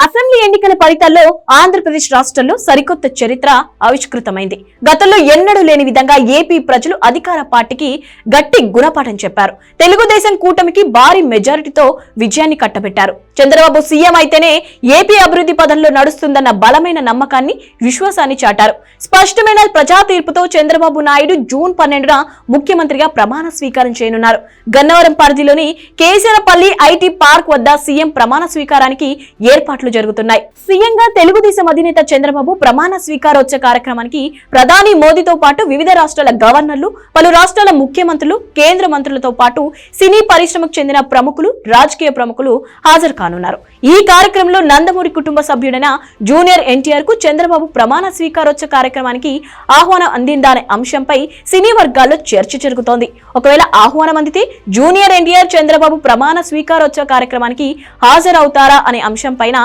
আচ্ছা ఎన్నికల ఫలితాల్లో ఆంధ్రప్రదేశ్ రాష్ట్రంలో సరికొత్త చరిత్ర ఆవిష్కృతమైంది. గతంలో ఎన్నడూ లేని విధంగా ఏపీ ప్రజలు అధికార పార్టీకి గట్టి గుణపాఠం చెప్పారు. తెలుగుదేశం కూటమికి భారీ మెజారిటీతో విజయాన్ని కట్టబెట్టారు. చంద్రబాబు సీఎం అయితేనే ఏపీ అభివృద్ధి పదంలో నడుస్తుందన్న బలమైన నమ్మకాన్ని విశ్వాసాన్ని చాటారు. స్పష్టమైన ప్రజా తీర్పుతో చంద్రబాబు నాయుడు జూన్ పన్నెండున ముఖ్యమంత్రిగా ప్రమాణ స్వీకారం చేయనున్నారు. గన్నవరం పరిధిలోని కేసరపల్లి ఐటీ పార్క్ వద్ద సీఎం ప్రమాణ స్వీకారానికి ఏర్పాట్లు జరుగుతున్నాయి. సీఎంగా తెలుగుదేశం అధినేత చంద్రబాబు ప్రమాణ స్వీకారోత్సవ కార్యక్రమానికి ప్రధాని మోదీతో పాటు వివిధ రాష్ట్రాల గవర్నర్లు పలు రాష్ట్రాల ముఖ్యమంత్రులు కేంద్ర మంత్రులతో పాటు సినీ పరిశ్రమకు చెందిన ప్రముఖులు రాజకీయ ప్రముఖులు హాజరు కానున్నారు. ఈ కార్యక్రమంలో నందమూరి కుటుంబ సభ్యుడైన జూనియర్ ఎన్టీఆర్కు చంద్రబాబు ప్రమాణ స్వీకారోత్సవ కార్యక్రమానికి ఆహ్వానం అందిందనే అంశంపై సినీ వర్గాల్లో చర్చ జరుగుతోంది. ఒకవేళ ఆహ్వానం అందితే జూనియర్ ఎన్టీఆర్ చంద్రబాబు ప్రమాణ స్వీకారోత్సవ కార్యక్రమానికి హాజరవుతారా అనే అంశంపైన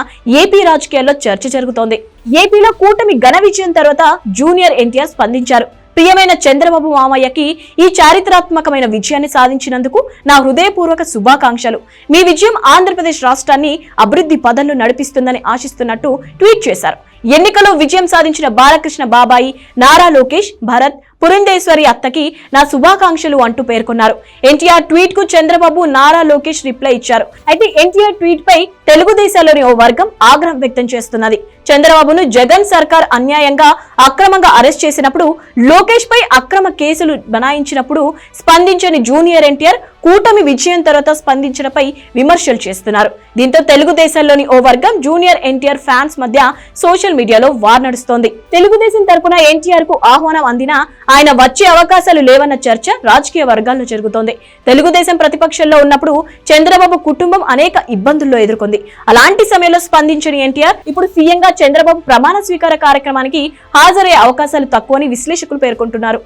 ఏపీ రాజకీయాల్లో చర్చ జరుగుతోంది. ఏపీలో కూటమి ఘన విజయం తర్వాత జూనియర్ ఎన్టీఆర్ స్పందించారు. ప్రియమైన చంద్రబాబు మామయ్యకి ఈ చారిత్రాత్మకమైన విజయాన్ని సాధించినందుకు నా హృదయపూర్వక శుభాకాంక్షలు. మీ విజయం ఆంధ్రప్రదేశ్ రాష్ట్రాన్ని అభివృద్ధి పదంలో నడిపిస్తుందని ఆశిస్తున్నట్టు ట్వీట్ చేశారు. ఎన్నికలో విజయం సాధించిన బాలకృష్ణ బాబాయి నారా లోకేష్ భరత్ పురంధేశ్వరి అత్తకి నా శుభాకాంక్షలు అంటూ పేర్కొన్నారు. ఎన్టీఆర్ ట్వీట్కు చంద్రబాబు నారా లోకేష్ రిప్లై ఇచ్చారు. అయితే ఎన్టీఆర్ ట్వీట్ పై తెలుగుదేశంలోని ఓ వర్గం ఆగ్రహం వ్యక్తం చేస్తున్నది. చంద్రబాబును జగన్ సర్కార్ అన్యాయంగా అక్రమంగా అరెస్ట్ చేసినప్పుడు లోకేష్ పై అక్రమ కేసులు బనాయించినప్పుడు స్పందించని జూనియర్ ఎన్టీఆర్ కూటమి విజయం తర్వాత స్పందించడంపై విమర్శలు చేస్తున్నారు. దీంతో తెలుగుదేశంలోని ఓ వర్గం జూనియర్ ఎన్టీఆర్ ఫ్యాన్స్ మధ్య సోషల్ మీడియాలో వార్ నడుస్తోంది. తెలుగుదేశం తరపున ఎన్టీఆర్కు ఆహ్వానం అందినా ఆయన వచ్చే అవకాశాలు లేవన్న చర్చ రాజకీయ వర్గాల్లో జరుగుతోంది. తెలుగుదేశం ప్రతిపక్షంలో ఉన్నప్పుడు చంద్రబాబు కుటుంబం అనేక ఇబ్బందుల్లో ఎదుర్కొంది. అలాంటి సమయంలో స్పందించిన ఎన్టీఆర్ ఇప్పుడు సీఎంగా చంద్రబాబు ప్రమాణ స్వీకార కార్యక్రమానికి హాజరయ్యే అవకాశాలు తక్కువని విశ్లేషకులు పేర్కొంటున్నారు.